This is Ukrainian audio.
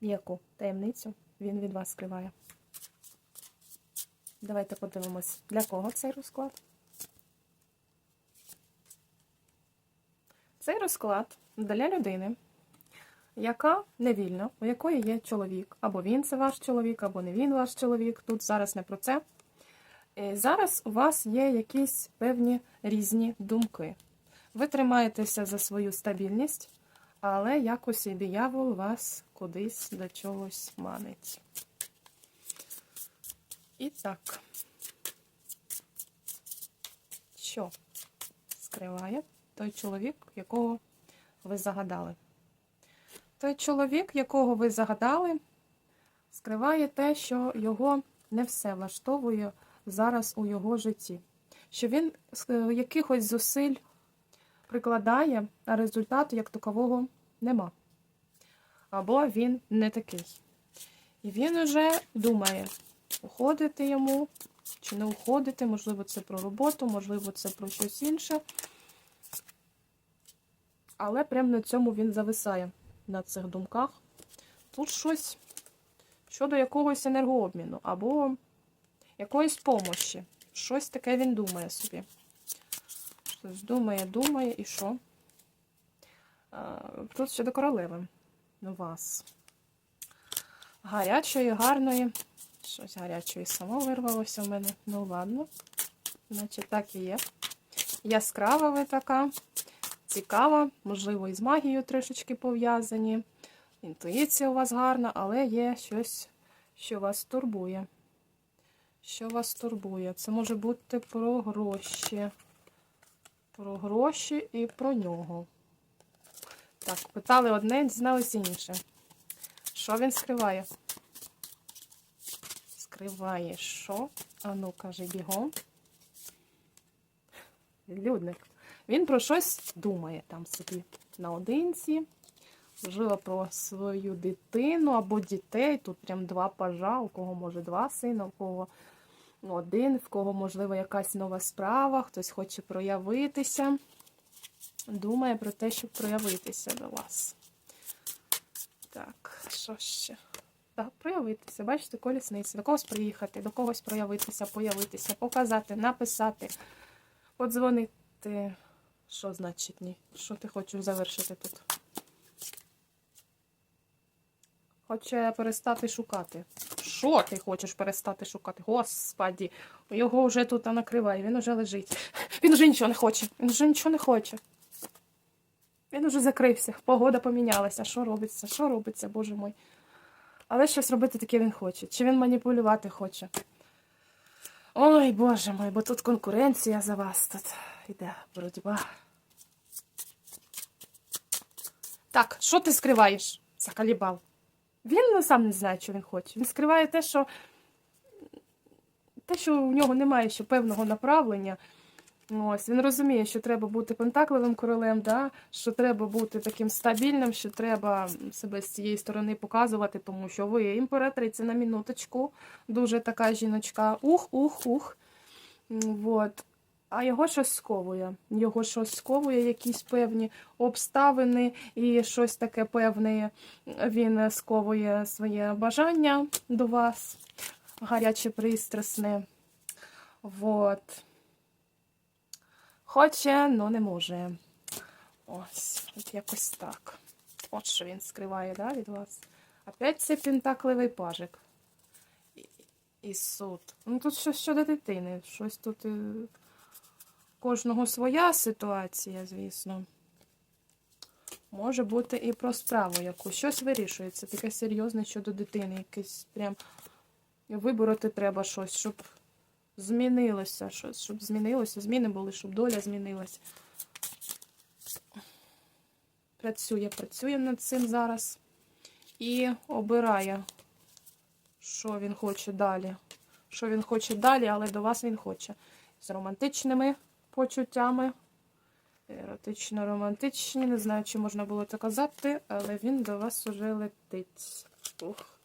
Яку таємницю він від вас скриває? Давайте подивимось, для кого цей розклад. Цей розклад для людини, яка невільна, у якої є чоловік. Або він це ваш чоловік, або не він ваш чоловік. Тут зараз не про це. Е, Зараз у вас є якісь певні різні думки. Ви тримаєтеся за свою стабільність, але якось і диявол вас кудись до чогось манить. І так, що скриває той чоловік, якого ви загадали? Той чоловік, якого ви загадали, скриває те, що його не все влаштовує зараз у його житті. Що він е, якихось зусиль прикладає, а результату як такового нема. Або він не такий. І він уже думає, уходити йому чи не уходити, можливо, це про роботу, можливо, це про щось інше. Але прямо на цьому він зависає на цих думках. Тут щось щодо якогось енергообміну або якоїсь помощі. Щось таке він думає собі. Щось думає, думає і що? Тут щодо королеви. У вас. Гарячої, гарної. Щось гарячої само вирвалося в мене. Ну, ладно. Значить, так і є. Яскрава ви така. Цікава, можливо, і з магією трішечки пов'язані. Інтуїція у вас гарна, але є щось, що вас турбує. Що вас турбує? Це може бути про гроші. Про гроші і про нього. Так, питали одне, дізналися інше. Що він скриває? Скриває що? А ну, каже, бігом. Людник. Він про щось думає там собі наодинці. Можливо, про свою дитину або дітей. Тут прям два пажа, у кого може два сина, у кого один, в кого, можливо, якась нова справа, хтось хоче проявитися. Думає про те, щоб проявитися до вас. Так, що ще? Так, проявитися. Бачите, колісниці. До когось приїхати, до когось проявитися, появитися, показати, написати, подзвонити. Що значить ні? Що ти хочеш завершити тут? Хоче перестати шукати. Що ти хочеш перестати шукати? Господі, його вже тут накриває, він вже лежить. Він вже нічого не хоче. Він вже нічого не хоче. Він уже закрився. Погода помінялася. Що робиться? Що робиться, боже мой? Але щось робити таке він хоче. Чи він маніпулювати хоче? Ой, боже мой, бо тут конкуренція за вас тут йде боротьба. Так, що ти скриваєш? Закалібал. Він сам не знає, що він хоче. Він скриває те, що те, що у нього немає ще певного направлення. Ось, Він розуміє, що треба бути пентакливим королем, да? що треба бути таким стабільним, що треба себе з цієї сторони показувати, тому що ви імператриця на мінуточку, дуже така жіночка. Ух, ух, ух. Вот. А його щось сковує. Його щось сковує, якісь певні обставини і щось таке певне. Він сковує своє бажання до вас, гаряче пристрасне. Вот. Хоче, але не може. Ось, от якось так. От що він скриває, да, від вас. Опять цей пентакливий пажик. І, і суд. Ну тут щось щодо дитини. Щось тут. е, Кожного своя ситуація, звісно. Може бути і про справу яку. Щось вирішується, таке серйозне щодо дитини. Якийсь прям вибороти треба щось, щоб змінилося щось, щоб змінилося, зміни були, щоб доля змінилася. Працює, працює над цим зараз і обирає, що він хоче далі. Що він хоче далі, але до вас він хоче. З романтичними почуттями. Еротично-романтичні. Не знаю, чи можна було це казати, але він до вас уже летить. Ух.